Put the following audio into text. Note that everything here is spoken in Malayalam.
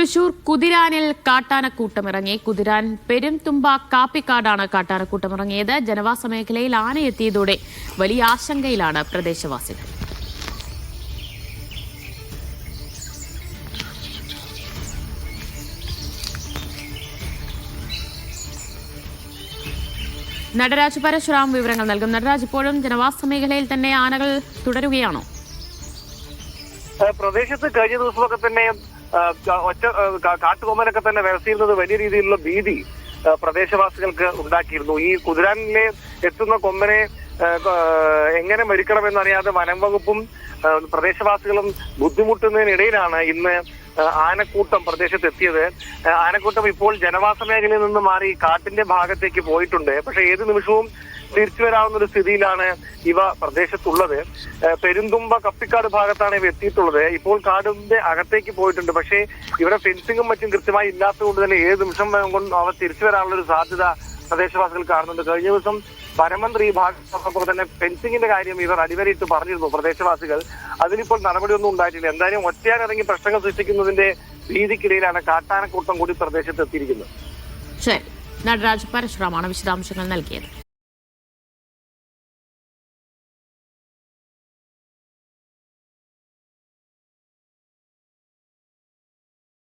തൃശൂർ കുതിരാനിൽ കാട്ടാനക്കൂട്ടമിറങ്ങി. കുതിരാൻ പെരുംതുമ്പ കാപ്പിക്കാടാണ് കാട്ടാനക്കൂട്ടമിറങ്ങിയത്. ജനവാസ മേഖലയിൽ ആനയെത്തിയതോടെ വലിയ ആശങ്കയിലാണ് പ്രദേശവാസികൾ. നടരാജ് പരശുറാം വിവരങ്ങൾ നൽകും. നടരാജ് ഇപ്പോഴും ജനവാസ മേഖലയിൽ തന്നെ ആനകൾ തുടരുകയാണോ? പ്രദേശത്ത് കഴിഞ്ഞ ദിവസമൊക്കെ തന്നെ ഒറ്റ കാട്ടുകൊമ്മനൊക്കെ തന്നെ വിളസിയിരുന്നത് വലിയ രീതിയിലുള്ള ഭീതി പ്രദേശവാസികൾക്ക് ഉണ്ടാക്കിയിരുന്നു. ഈ കുതിരാനിലെ എത്തുന്ന കൊമ്പനെ എങ്ങനെ മരിക്കണമെന്നറിയാതെ വനം വകുപ്പും പ്രദേശവാസികളും ബുദ്ധിമുട്ടുന്നതിനിടയിലാണ് ഇന്ന് ആനക്കൂട്ടം പ്രദേശത്ത് എത്തിയത് ആനക്കൂട്ടം ഇപ്പോൾ ജനവാസ മേഖലയിൽ നിന്ന് മാറി കാട്ടിന്റെ ഭാഗത്തേക്ക് പോയിട്ടുണ്ട്. പക്ഷെ ഏത് നിമിഷവും തിരിച്ചു വരാവുന്ന ഒരു സ്ഥിതിയിലാണ് ഇവ പ്രദേശത്തുള്ളത്. പെരുന്തുമ്പ കപ്പിക്കാട് ഭാഗത്താണ് ഇവ എത്തിയിട്ടുള്ളത്. ഇപ്പോൾ കാടിന്റെ അകത്തേക്ക് പോയിട്ടുണ്ട്. പക്ഷേ ഇവിടെ ഫെൻസിങ്ങും മറ്റും കൃത്യമായി ഇല്ലാത്തതുകൊണ്ട് തന്നെ ഏത് നിമിഷം കൊണ്ട് അവ തിരിച്ചു വരാനുള്ള ഒരു സാധ്യത പ്രദേശവാസികൾ കാണുന്നുണ്ട്. കഴിഞ്ഞ ദിവസം വനമന്ത്രി ഈ ഭാഗത്തോടൊപ്പം തന്നെ ഫെൻസിങ്ങിന്റെ കാര്യം ഇവർ അടിവരയിട്ട് പറഞ്ഞിരുന്നു പ്രദേശവാസികൾ. അതിനിപ്പോൾ നടപടിയൊന്നും ഉണ്ടായിട്ടില്ല. എന്തായാലും ഒറ്റയാനിറങ്ങി പ്രശ്നങ്ങൾ സൃഷ്ടിക്കുന്നതിന്റെ ഭീതിക്കിടയിലാണ് കാട്ടാനക്കൂട്ടം കൂടി പ്രദേശത്ത് എത്തിയിരിക്കുന്നത്. ശരി. നടരാജ് പരശുറാമാണ് വിശദാംശങ്ങൾ നൽകിയത്.